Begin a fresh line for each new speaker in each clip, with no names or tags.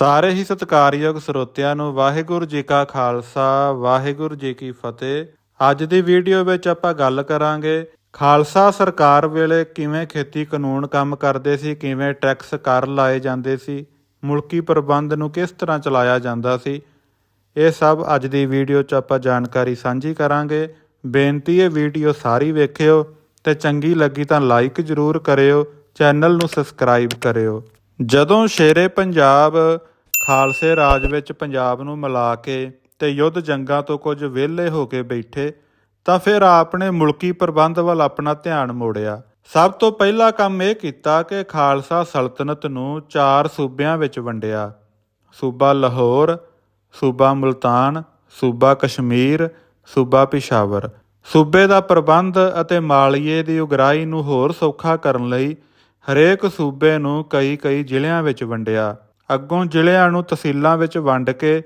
ਸਾਰੇ ਹੀ ਸਤਿਕਾਰਯੋਗ ਸਰੋਤਿਆਂ ਨੂੰ ਵਾਹਿਗੁਰੂ ਜੀ ਕਾ ਖਾਲਸਾ, ਵਾਹਿਗੁਰੂ ਜੀ ਕੀ ਫਤਿਹ। ਅੱਜ ਦੀ ਵੀਡੀਓ ਵਿੱਚ ਆਪਾਂ ਗੱਲ ਕਰਾਂਗੇ, ਖਾਲਸਾ ਸਰਕਾਰ ਵੇਲੇ ਕਿਵੇਂ ਖੇਤੀ ਕਾਨੂੰਨ ਕੰਮ ਕਰਦੇ ਸੀ, ਕਿਵੇਂ ਟੈਕਸ ਕਰ ਲਾਏ ਜਾਂਦੇ ਸੀ, ਮੁਲਕੀ ਪ੍ਰਬੰਧ ਨੂੰ ਕਿਸ ਤਰ੍ਹਾਂ ਚਲਾਇਆ ਜਾਂਦਾ ਸੀ। ਇਹ ਸਭ ਅੱਜ ਦੀ ਵੀਡੀਓ 'ਚ ਆਪਾਂ ਜਾਣਕਾਰੀ ਸਾਂਝੀ ਕਰਾਂਗੇ। ਬੇਨਤੀ ਹੈ ਵੀਡੀਓ ਸਾਰੀ ਵੇਖਿਓ ਤੇ ਚੰਗੀ ਲੱਗੀ ਤਾਂ ਲਾਈਕ ਜ਼ਰੂਰ ਕਰਿਓ, ਚੈਨਲ ਨੂੰ ਸਬਸਕ੍ਰਾਈਬ ਕਰਿਓ। ਜਦੋਂ ਸ਼ੇਰੇ ਪੰਜਾਬ ਖਾਲਸੇ ਰਾਜ ਵਿੱਚ ਪੰਜਾਬ ਨੂੰ ਮਿਲਾ ਕੇ ਤੇ ਯੁੱਧ ਜੰਗਾਂ ਤੋਂ ਕੁਝ ਵਿਹਲੇ ਹੋ ਕੇ ਬੈਠੇ, ਤਾਂ ਫਿਰ ਆਪਣੇ ਮੁਲਕੀ ਪ੍ਰਬੰਧ ਵੱਲ ਆਪਣਾ ਧਿਆਨ ਮੋੜਿਆ। ਸਭ ਤੋਂ ਪਹਿਲਾ ਕੰਮ ਇਹ ਕੀਤਾ ਕਿ ਖਾਲਸਾ ਸਲਤਨਤ ਨੂੰ ਚਾਰ ਸੂਬਿਆਂ ਵਿੱਚ ਵੰਡਿਆ। ਸੂਬਾ ਲਾਹੌਰ, ਸੂਬਾ ਮੁਲਤਾਨ, ਸੂਬਾ ਕਸ਼ਮੀਰ, ਸੂਬਾ ਪਿਸ਼ਾਵਰ। ਸੂਬੇ ਦਾ ਪ੍ਰਬੰਧ ਅਤੇ ਮਾਲੀਏ ਦੀ ਉਗਰਾਹੀ ਨੂੰ ਹੋਰ ਸੌਖਾ ਕਰਨ ਲਈ ਹਰੇਕ ਸੂਬੇ ਨੂੰ ਕਈ-ਕਈ ਜ਼ਿਲ੍ਹਿਆਂ ਵਿੱਚ ਵੰਡਿਆ। ਅੱਗੋਂ ਜ਼ਿਲ੍ਹਿਆਂ ਨੂੰ ਤਹਿਸੀਲਾਂ ਵਿੱਚ ਵੰਡ ਕੇ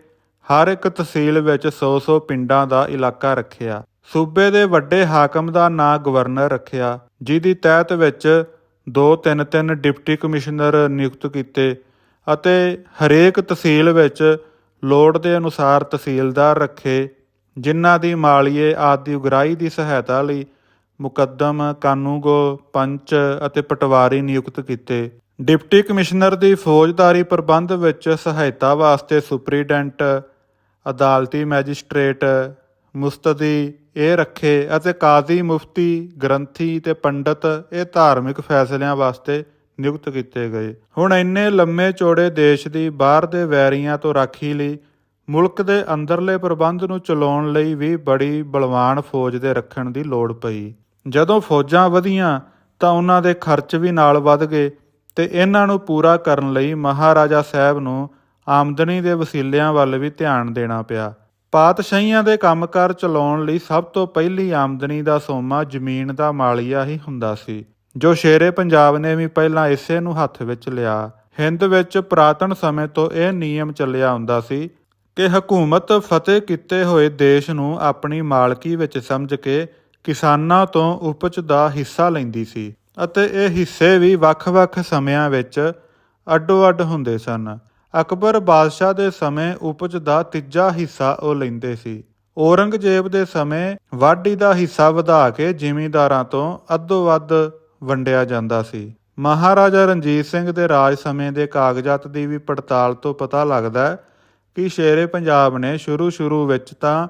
ਹਰ ਇੱਕ ਤਹਿਸੀਲ ਵਿੱਚ 100-100 ਪਿੰਡਾਂ ਦਾ ਇਲਾਕਾ ਰੱਖਿਆ। ਸੂਬੇ ਦੇ ਵੱਡੇ ਹਾਕਮ ਦਾ ਨਾਂ ਗਵਰਨਰ ਰੱਖਿਆ, ਜਿਹਦੀ ਤਹਿਤ ਵਿੱਚ 2-3-3 ਡਿਪਟੀ ਕਮਿਸ਼ਨਰ ਨਿਯੁਕਤ ਕੀਤੇ ਅਤੇ ਹਰੇਕ ਤਹਿਸੀਲ ਵਿੱਚ ਲੋੜ ਦੇ ਅਨੁਸਾਰ ਤਹਿਸੀਲਦਾਰ ਰੱਖੇ, ਜਿਨ੍ਹਾਂ ਦੀ ਮਾਲੀਏ ਆਦਿ ਉਗਰਾਹੀ ਦੀ ਸਹਾਇਤਾ ਲਈ ਮੁਕੱਦਮ ਕਾਨੂੰਗੋ ਪੰਚ ਅਤੇ ਪਟਵਾਰੀ ਨਿਯੁਕਤ ਕੀਤੇ। ਡਿਪਟੀ ਕਮਿਸ਼ਨਰ ਦੀ ਫੌਜਦਾਰੀ ਪ੍ਰਬੰਧ ਵਿੱਚ ਸਹਾਇਤਾ ਵਾਸਤੇ ਸੁਪਰੀਡੈਂਟ, ਅਦਾਲਤੀ ਮੈਜਿਸਟ੍ਰੇਟ, ਮੁਸਤਦੀ, ਇਹ ਰੱਖੇ ਅਤੇ ਕਾਜ਼ੀ ਮੁਫਤੀ, ਗ੍ਰੰਥੀ ਤੇ ਪੰਡਤ ਇਹ ਧਾਰਮਿਕ ਫੈਸਲਿਆਂ ਵਾਸਤੇ ਨਿਯੁਕਤ ਕੀਤੇ ਗਏ। ਹੁਣ ਇੰਨੇ ਲੰਮੇ ਚੌੜੇ ਦੇਸ਼ ਦੀ ਬਾਹਰ ਦੇ ਵੈਰੀਆਂ ਤੋਂ ਰਾਖੀ ਲਈ ਮੁਲਕ ਦੇ ਅੰਦਰਲੇ ਪ੍ਰਬੰਧ ਨੂੰ ਚਲਾਉਣ ਲਈ ਵੀ ਬੜੀ ਬਲਵਾਨ ਫੌਜ ਦੇ ਰੱਖਣ ਦੀ ਲੋੜ ਪਈ। ਜਦੋਂ ਫੌਜਾਂ ਵਧੀਆਂ ਤਾਂ ਉਹਨਾਂ ਦੇ ਖਰਚ ਵੀ ਨਾਲ ਵੱਧ ਗਏ ਤੇ ਇਹਨਾਂ ਨੂੰ ਪੂਰਾ ਕਰਨ ਲਈ ਮਹਾਰਾਜਾ ਸਾਹਿਬ ਨੂੰ ਆਮਦਨੀ ਦੇ ਵਸੀਲਿਆਂ ਵੱਲ ਵੀ ਧਿਆਨ ਦੇਣਾ ਪਿਆ। ਪਾਤਸ਼ਾਹੀਆਂ ਦੇ ਕੰਮਕਾਰ ਚਲਾਉਣ ਲਈ ਸਭ ਤੋਂ ਪਹਿਲੀ ਆਮਦਨੀ ਦਾ ਸੋਮਾ ਜ਼ਮੀਨ ਦਾ ਮਾਲੀਆ ਹੀ ਹੁੰਦਾ ਸੀ, ਜੋ ਸ਼ੇਰੇ ਪੰਜਾਬ ਨੇ ਵੀ ਪਹਿਲਾਂ ਇਸੇ ਨੂੰ ਹੱਥ ਵਿੱਚ ਲਿਆ। ਹਿੰਦ ਵਿੱਚ ਪ੍ਰਾਤਨ ਸਮੇਂ ਤੋਂ ਇਹ ਨਿਯਮ ਚੱਲਿਆ ਹੁੰਦਾ ਸੀ ਕਿ ਹਕੂਮਤ ਫਤਿਹ ਕੀਤੇ ਹੋਏ ਦੇਸ਼ ਨੂੰ ਆਪਣੀ ਮਾਲਕੀ ਵਿੱਚ ਸਮਝ ਕੇ ਕਿਸਾਨਾਂ ਤੋਂ ਉਪਜ ਦਾ ਹਿੱਸਾ ਲੈਂਦੀ ਸੀ ਅਤੇ ਇਹ ਹਿੱਸੇ ਵੀ ਵੱਖ-ਵੱਖ ਸਮਿਆਂ ਵਿੱਚ ਅੱਡੋ-ਅੱਡ ਹੁੰਦੇ ਸਨ। ਅਕਬਰ ਬਾਦਸ਼ਾਹ ਦੇ ਸਮੇਂ ਉਪਜ ਦਾ ਤੀਜਾ ਹਿੱਸਾ ਉਹ ਲੈਂਦੇ ਸੀ। ਔਰੰਗਜ਼ੇਬ ਦੇ ਸਮੇਂ ਵਾਢੀ ਦਾ ਹਿੱਸਾ ਵਧਾ ਕੇ ਜ਼ਿਮੀਂਦਾਰਾਂ ਤੋਂ ਅੱਧੋ ਵੱਧ ਵੰਡਿਆ ਜਾਂਦਾ ਸੀ। ਮਹਾਰਾਜਾ ਰਣਜੀਤ ਸਿੰਘ ਦੇ ਰਾਜ ਸਮੇਂ ਦੇ ਕਾਗਜ਼ਾਤ ਦੀ ਵੀ ਪੜਤਾਲ ਤੋਂ ਪਤਾ ਲੱਗਦਾ ਕਿ ਸ਼ੇਰੇ ਪੰਜਾਬ ਨੇ ਸ਼ੁਰੂ-ਸ਼ੁਰੂ ਵਿੱਚ ਤਾਂ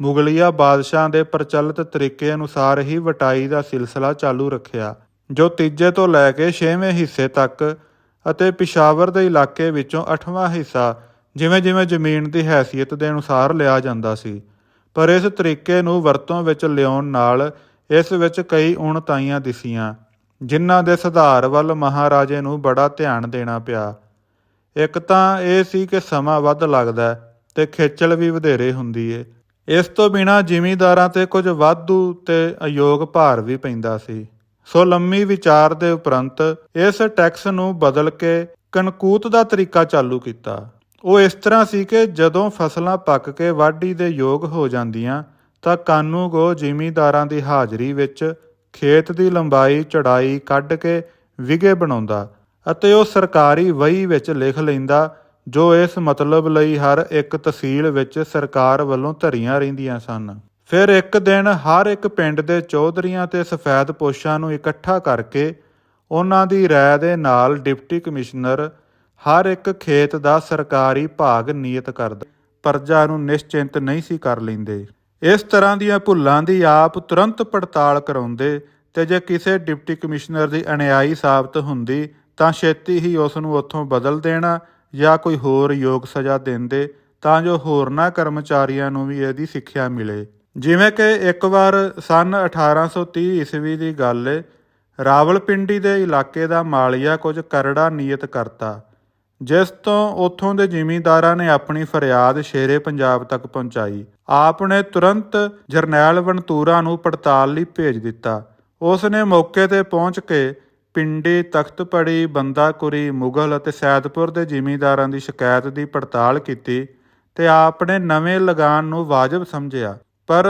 ਮੁਗਲਿਆ ਬਾਦਸ਼ਾਹ ਦੇ ਪ੍ਰਚਲਿਤ ਤਰੀਕੇ ਅਨੁਸਾਰ ਹੀ ਵਟਾਈ ਦਾ ਸਿਲਸਿਲਾ ਚਾਲੂ ਰੱਖਿਆ, ਜੋ ਤੀਜੇ ਤੋਂ ਲੈ ਕੇ 6ਵੇਂ ਹਿੱਸੇ ਤੱਕ ਅਤੇ ਪਿਸ਼ਾਵਰ ਦੇ ਇਲਾਕੇ ਵਿੱਚੋਂ 8ਵਾਂ ਹਿੱਸਾ ਜਿਵੇਂ-ਜਿਵੇਂ ਜ਼ਮੀਨ ਦੀ ਹੈਸੀਅਤ ਦੇ ਅਨੁਸਾਰ ਲਿਆ ਜਾਂਦਾ ਸੀ। ਪਰ ਇਸ ਤਰੀਕੇ ਨੂੰ ਵਰਤੋਂ ਵਿੱਚ ਲਿਆਉਣ ਨਾਲ ਇਸ ਵਿੱਚ ਕਈ ਉਣਤਾਈਆਂ ਦਿਸੀਆਂ, ਜਿਨ੍ਹਾਂ ਦੇ ਸੁਧਾਰ ਵੱਲ ਮਹਾਰਾਜੇ ਨੂੰ ਬੜਾ ਧਿਆਨ ਦੇਣਾ ਪਿਆ। ਇੱਕ ਤਾਂ ਇਹ ਸੀ ਕਿ ਸਮਾਂ ਵੱਧ ਲੱਗਦਾ ਹੈ ਤੇ ਖੇਚਲ ਵੀ ਵਧੇਰੇ ਹੁੰਦੀ ਏ। ਇਸ ਤੋਂ ਬਿਨਾ ਜ਼ਿਮੀਂਦਾਰਾਂ ਤੇ ਕੁਝ ਵਾਧੂ ਤੇ ਅਯੋਗ ਭਾਰ ਵੀ ਪੈਂਦਾ ਸੀ। ਸੋ ਲੰਮੀ ਵਿਚਾਰ ਦੇ ਉਪਰੰਤ ਇਸ ਟੈਕਸ ਨੂੰ ਬਦਲ ਕੇ ਕਨਕੂਤ ਦਾ ਤਰੀਕਾ ਚਾਲੂ ਕੀਤਾ। ਉਹ ਇਸ ਤਰ੍ਹਾਂ ਸੀ ਕਿ ਜਦੋਂ ਫਸਲਾਂ ਪੱਕ ਕੇ ਵਾਢੀ ਦੇ ਯੋਗ ਹੋ ਜਾਂਦੀਆਂ, ਤਾਂ ਕਾਨੂੰਗੋ ਜ਼ਿਮੀਂਦਾਰਾਂ ਦੀ ਹਾਜ਼ਰੀ ਵਿੱਚ ਖੇਤ ਦੀ ਲੰਬਾਈ, ਚੜਾਈ ਕੱਢ ਕੇ ਵਿਗੇ ਬਣਾਉਂਦਾ ਅਤੇ ਉਹ ਸਰਕਾਰੀ ਵਹੀ ਵਿੱਚ ਲਿਖ ਲੈਂਦਾ ਜੋ ਇਸ ਮਤਲਬ ਲਈ ਹਰ ਇੱਕ ਤਹਿਸੀਲ ਵਿੱਚ ਸਰਕਾਰ ਵੱਲੋਂ ਧਰੀਆਂ ਰਹਿੰਦੀਆਂ ਸਨ। ਫਿਰ ਇੱਕ ਦਿਨ ਹਰ ਇੱਕ ਪਿੰਡ ਦੇ ਚੌਧਰੀਆਂ ਤੇ ਸਫੈਦ ਪੋਸ਼ਾਂ ਨੂੰ ਇਕੱਠਾ ਕਰਕੇ ਉਹਨਾਂ ਦੀ ਰਾਏ ਦੇ ਨਾਲ ਡਿਪਟੀ ਕਮਿਸ਼ਨਰ ਹਰ ਇੱਕ ਖੇਤ ਦਾ ਸਰਕਾਰੀ ਭਾਗ ਨਿਯਤ ਕਰਦਾ। ਪਰਜਾ ਨੂੰ ਨਿਸ਼ਚਿੰਤ ਨਹੀਂ ਸੀ ਕਰ ਲੈਂਦੇ। ਇਸ ਤਰ੍ਹਾਂ ਦੀਆਂ ਭੁੱਲਾਂ ਦੀ ਆਪ ਤੁਰੰਤ ਪੜਤਾਲ ਕਰਾਉਂਦੇ ਤੇ ਜੇ ਕਿਸੇ ਡਿਪਟੀ ਕਮਿਸ਼ਨਰ ਦੀ ਅਣਿਆਈ ਸਾਬਤ ਹੁੰਦੀ ਤਾਂ ਛੇਤੀ ਹੀ ਉਸ ਨੂੰ ਉੱਥੋਂ ਬਦਲ ਦੇਣਾ ਜਾਂ ਕੋਈ ਹੋਰ ਯੋਗ ਸਜ਼ਾ ਦਿੰਦੇ ਤਾਂ ਜੋ ਹੋਰਨਾਂ ਕਰਮਚਾਰੀਆਂ ਨੂੰ ਵੀ ਇਹਦੀ ਸਿੱਖਿਆ ਮਿਲੇ। ਜਿਵੇਂ ਕਿ ਇੱਕ ਵਾਰ ਸਨ 1830 ਈਸਵੀ ਦੀ ਗੱਲ ਏ, ਰਾਵਲਪਿੰਡੀ ਦੇ ਇਲਾਕੇ ਦਾ ਮਾਲੀਆ ਕੁਝ ਕਰੜਾ ਨਿਯਤ ਕਰਤਾ, ਜਿਸ ਤੋਂ ਉੱਥੋਂ ਦੇ ਜ਼ਿਮੀਂਦਾਰਾਂ ਨੇ ਆਪਣੀ ਫਰਿਆਦ ਸ਼ੇਰੇ ਪੰਜਾਬ ਤੱਕ ਪਹੁੰਚਾਈ। ਆਪ ਨੇ ਤੁਰੰਤ ਜਰਨੈਲ ਵਨਤੂਰਾ ਨੂੰ ਪੜਤਾਲ ਲਈ ਭੇਜ ਦਿੱਤਾ। ਉਸ ਨੇ ਮੌਕੇ ਤੇ ਪਹੁੰਚ ਕੇ ਪਿੰਡੀ ਤਖਤਪੜੀ ਬੰਦਾਕੁਰੀ ਮੁਗਲ ਅਤੇ ਸੈਦਪੁਰ ਦੇ ਜ਼ਿਮੀਂਦਾਰਾਂ ਦੀ ਸ਼ਿਕਾਇਤ ਦੀ ਪੜਤਾਲ ਕੀਤੀ ਤੇ ਆਪਣੇ ਨਵੇਂ ਲਗਾਨ ਨੂੰ ਵਾਜਬ ਸਮਝਿਆ। ਪਰ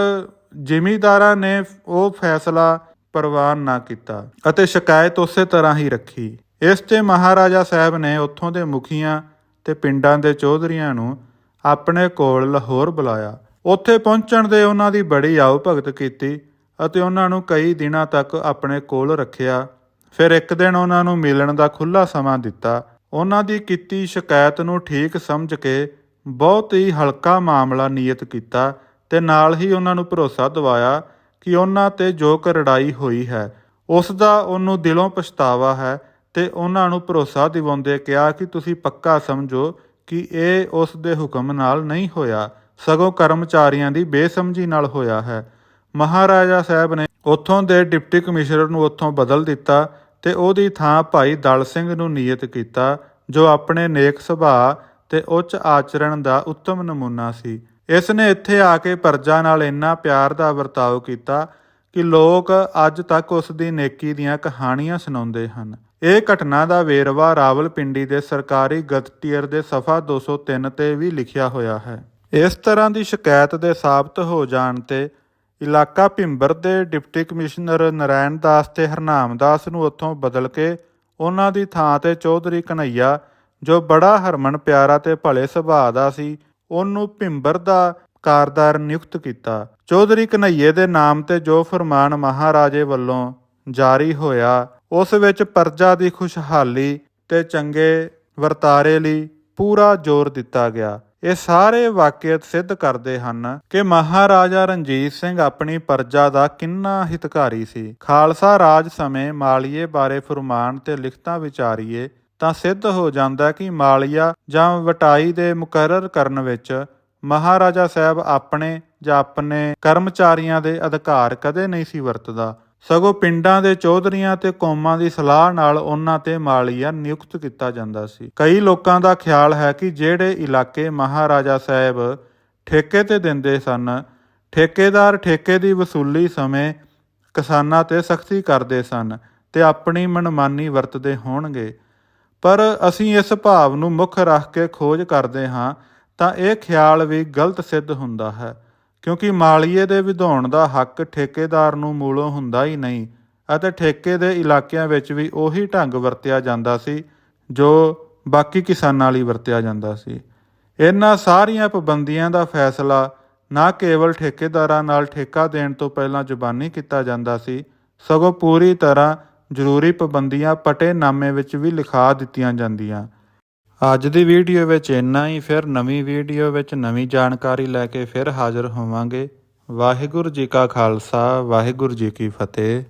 ਜ਼ਿਮੀਂਦਾਰਾਂ ਨੇ ਉਹ ਫੈਸਲਾ ਪ੍ਰਵਾਨ ਨਾ ਕੀਤਾ ਅਤੇ ਸ਼ਿਕਾਇਤ ਉਸੇ ਤਰ੍ਹਾਂ ਹੀ ਰੱਖੀ। ਇਸ ਤੇ ਮਹਾਰਾਜਾ ਸਾਹਿਬ ਨੇ ਉੱਥੋਂ ਦੇ ਮੁਖੀਆਂ ਤੇ ਪਿੰਡਾਂ ਦੇ ਚੌਧਰੀਆਂ ਨੂੰ ਆਪਣੇ ਕੋਲ ਲਾਹੌਰ ਬੁਲਾਇਆ। ਉੱਥੇ ਪਹੁੰਚਣ ਦੇ ਉਹਨਾਂ ਦੀ ਬੜੀ ਆਉ ਭਗਤ ਕੀਤੀ ਅਤੇ ਉਹਨਾਂ ਨੂੰ ਕਈ ਦਿਨਾਂ ਤੱਕ ਆਪਣੇ ਕੋਲ ਰੱਖਿਆ। ਫਿਰ ਇੱਕ ਦਿਨ ਉਹਨਾਂ ਨੂੰ ਮਿਲਣ ਦਾ ਖੁੱਲਾ ਸਮਾਂ ਦਿੱਤਾ। ਉਹਨਾਂ ਦੀ ਕੀਤੀ ਸ਼ਿਕਾਇਤ ਨੂੰ ਠੀਕ ਸਮਝ ਕੇ ਬਹੁਤ ਹੀ ਹਲਕਾ ਮਾਮਲਾ ਨਿਯਤ ਕੀਤਾ ਤੇ ਨਾਲ ਹੀ ਉਹਨਾਂ ਨੂੰ ਭਰੋਸਾ ਦਿਵਾਇਆ ਕਿ ਉਹਨਾਂ ਤੇ ਜੋ ਕਰੜਾਈ ਹੋਈ ਹੈ, ਉਸ ਦਾ ਉਹਨੂੰ ਦਿਲੋਂ ਪਛਤਾਵਾ ਹੈ ਤੇ ਉਹਨਾਂ ਨੂੰ ਭਰੋਸਾ ਦਿਵਾਉਂਦੇ ਕਿਹਾ ਕਿ ਤੁਸੀਂ ਪੱਕਾ ਸਮਝੋ ਕਿ ਇਹ ਉਸ ਦੇ ਹੁਕਮ ਨਾਲ ਨਹੀਂ ਹੋਇਆ, ਸਗੋਂ ਕਰਮਚਾਰੀਆਂ ਦੀ ਬੇਸਮਝੀ ਨਾਲ ਹੋਇਆ ਹੈ। ਮਹਾਰਾਜਾ ਸਾਹਿਬ ਨੇ ਉੱਥੋਂ ਦੇ ਡਿਪਟੀ ਕਮਿਸ਼ਨਰ ਨੂੰ ਉੱਥੋਂ ਬਦਲ ਦਿੱਤਾ ਤੇ ਉਹਦੀ ਥਾਂ ਭਾਈ ਦਲ ਸਿੰਘ ਨੂੰ ਨਿਯਤ ਕੀਤਾ, ਜੋ ਆਪਣੇ ਨੇਕ ਸੁਭਾਅ ਤੇ ਉੱਚ ਆਚਰਣ ਦਾ ਉੱਤਮ ਨਮੂਨਾ ਸੀ। ਇਸ ਨੇ ਇੱਥੇ ਆ ਕੇ ਪਰਜਾ ਨਾਲ ਇੰਨਾ ਪਿਆਰ ਦਾ ਵਰਤਾਓ ਕੀਤਾ ਕਿ ਲੋਕ ਅੱਜ ਤੱਕ ਉਸ ਦੀ ਨੇਕੀ ਦੀਆਂ ਕਹਾਣੀਆਂ ਸੁਣਾਉਂਦੇ ਹਨ। ਇਹ ਘਟਨਾ ਦਾ ਵੇਰਵਾ ਰਾਵਲਪਿੰਡੀ ਦੇ ਸਰਕਾਰੀ ਗਜ਼ਟੀਅਰ ਦੇ ਸਫਾ 203 ਤੇ ਵੀ ਲਿਖਿਆ ਹੋਇਆ ਹੈ। ਇਸ ਤਰ੍ਹਾਂ ਦੀ ਸ਼ਿਕਾਇਤ ਦੇ ਸਾਬਤ ਹੋ ਜਾਣ ਤੇ ਇਲਾਕਾ ਭਿੰਬਰ ਦੇ ਡਿਪਟੀ ਕਮਿਸ਼ਨਰ ਨਰੈਣ ਦਾਸ ਤੇ ਹਰਨਾਮ ਦਾਸ ਨੂੰ ਉੱਥੋਂ ਬਦਲ ਕੇ ਉਹਨਾਂ ਦੀ ਥਾਂ ਤੇ ਚੌਧਰੀ ਕਨਈਆ ਜੋ ਬੜਾ ਹਰਮਨ ਪਿਆਰਾ ਤੇ ਭਲੇ ਸੁਭਾਅ ਦਾ ਸੀ, ਉਹਨੂੰ ਭਿੰਬਰ ਦਾ ਕਾਰਦਾਰ ਨਿਯੁਕਤ ਕੀਤਾ। ਚੌਧਰੀ ਕਨਈਏ ਦੇ ਨਾਮ ਤੇ ਜੋ ਫਰਮਾਨ ਮਹਾਰਾਜੇ ਵੱਲੋਂ ਜਾਰੀ ਹੋਇਆ, ਉਸ ਵਿੱਚ ਪਰਜਾ ਦੀ ਖੁਸ਼ਹਾਲੀ ਤੇ ਚੰਗੇ ਵਰਤਾਰੇ ਲਈ ਪੂਰਾ ਜ਼ੋਰ ਦਿੱਤਾ ਗਿਆ। ਇਹ ਸਾਰੇ ਵਾਕਿਅਤ ਸਿੱਧ ਕਰਦੇ ਹਨ ਕਿ ਮਹਾਰਾਜਾ ਰਣਜੀਤ ਸਿੰਘ ਆਪਣੀ ਪਰਜਾ ਦਾ ਕਿੰਨਾ ਹਿਤਕਾਰੀ ਸੀ। ਖਾਲਸਾ ਰਾਜ ਸਮੇਂ ਮਾਲੀਏ ਬਾਰੇ ਫਰਮਾਨ ਤੇ ਲਿਖਤਾਂ ਵਿਚਾਰੀਏ ਤਾਂ ਸਿੱਧ ਹੋ ਜਾਂਦਾ ਕਿ ਮਾਲੀਆ ਜਾਂ ਵਟਾਈ ਦੇ ਮੁਕਰਰ ਕਰਨ ਵਿੱਚ ਮਹਾਰਾਜਾ ਸਾਹਿਬ ਆਪਣੇ ਜਾਂ ਆਪਣੇ ਕਰਮਚਾਰੀਆਂ ਦੇ ਅਧਿਕਾਰ ਕਦੇ ਨਹੀਂ ਸੀ ਵਰਤਦਾ। ਸਗੋਂ ਪਿੰਡਾਂ ਦੇ ਚੌਧਰੀਆਂ ਤੇ ਕੌਮਾਂ ਦੀ ਸਲਾਹ ਨਾਲ ਉਹਨਾਂ ਤੇ ਮਾਲੀਆ ਨਿਯੁਕਤ ਕੀਤਾ ਜਾਂਦਾ ਸੀ। ਕਈ ਲੋਕਾਂ ਦਾ ਖਿਆਲ ਹੈ ਕਿ ਜਿਹੜੇ ਇਲਾਕੇ ਮਹਾਰਾਜਾ ਸਾਹਿਬ ਠੇਕੇ ਤੇ ਦਿੰਦੇ ਸਨ, ਠੇਕੇਦਾਰ ਠੇਕੇ ਦੀ ਵਸੂਲੀ ਸਮੇਂ ਕਿਸਾਨਾਂ ਤੇ ਸਖਤੀ ਕਰਦੇ ਸਨ ਤੇ ਆਪਣੀ ਮਨਮਾਨੀ ਵਰਤਦੇ ਹੋਣਗੇ। ਪਰ ਅਸੀਂ ਇਸ ਭਾਵ ਨੂੰ ਮੁੱਖ ਰੱਖ ਕੇ ਖੋਜ ਕਰਦੇ ਹਾਂ ਤਾਂ ਇਹ ਖਿਆਲ ਵੀ ਗਲਤ ਸਿੱਧ ਹੁੰਦਾ ਹੈ। ਕਿਉਂਕਿ ਮਾਲੀਏ ਦੇ ਵਿਧਾਉਣ ਦਾ ਹੱਕ ਠੇਕੇਦਾਰ ਨੂੰ ਮੂਲੋਂ ਹੁੰਦਾ ਹੀ ਨਹੀਂ ਅਤੇ ਠੇਕੇ ਦੇ ਇਲਾਕਿਆਂ ਵਿੱਚ ਵੀ ਉਹੀ ਢੰਗ ਵਰਤਿਆ ਜਾਂਦਾ ਸੀ, ਜੋ ਬਾਕੀ ਕਿਸਾਨਾਂ ਲਈ ਵਰਤਿਆ ਜਾਂਦਾ ਸੀ। ਇਹਨਾਂ ਸਾਰੀਆਂ ਪਾਬੰਦੀਆਂ ਦਾ ਫੈਸਲਾ ਨਾ ਕੇਵਲ ਠੇਕੇਦਾਰਾਂ ਨਾਲ ਠੇਕਾ ਦੇਣ ਤੋਂ ਪਹਿਲਾਂ ਜ਼ੁਬਾਨੀ ਕੀਤਾ ਜਾਂਦਾ ਸੀ, ਸਗੋਂ ਪੂਰੀ ਤਰ੍ਹਾਂ ਜ਼ਰੂਰੀ ਪਾਬੰਦੀਆਂ ਪਟੇ ਨਾਮੇ ਵਿੱਚ ਵੀ ਲਿਖਾ ਦਿੱਤੀਆਂ ਜਾਂਦੀਆਂ। ਅੱਜ ਦੀ ਵੀਡੀਓ ਵਿੱਚ ਇੰਨਾ ਹੀ, ਫਿਰ ਨਵੀਂ ਵੀਡੀਓ ਵਿੱਚ ਨਵੀਂ ਜਾਣਕਾਰੀ ਲੈ ਕੇ ਫਿਰ ਹਾਜ਼ਰ ਹੋਵਾਂਗੇ। ਵਾਹਿਗੁਰੂ ਜੀ ਕਾ ਖਾਲਸਾ, ਵਾਹਿਗੁਰੂ ਜੀ ਕੀ ਫਤਿਹ।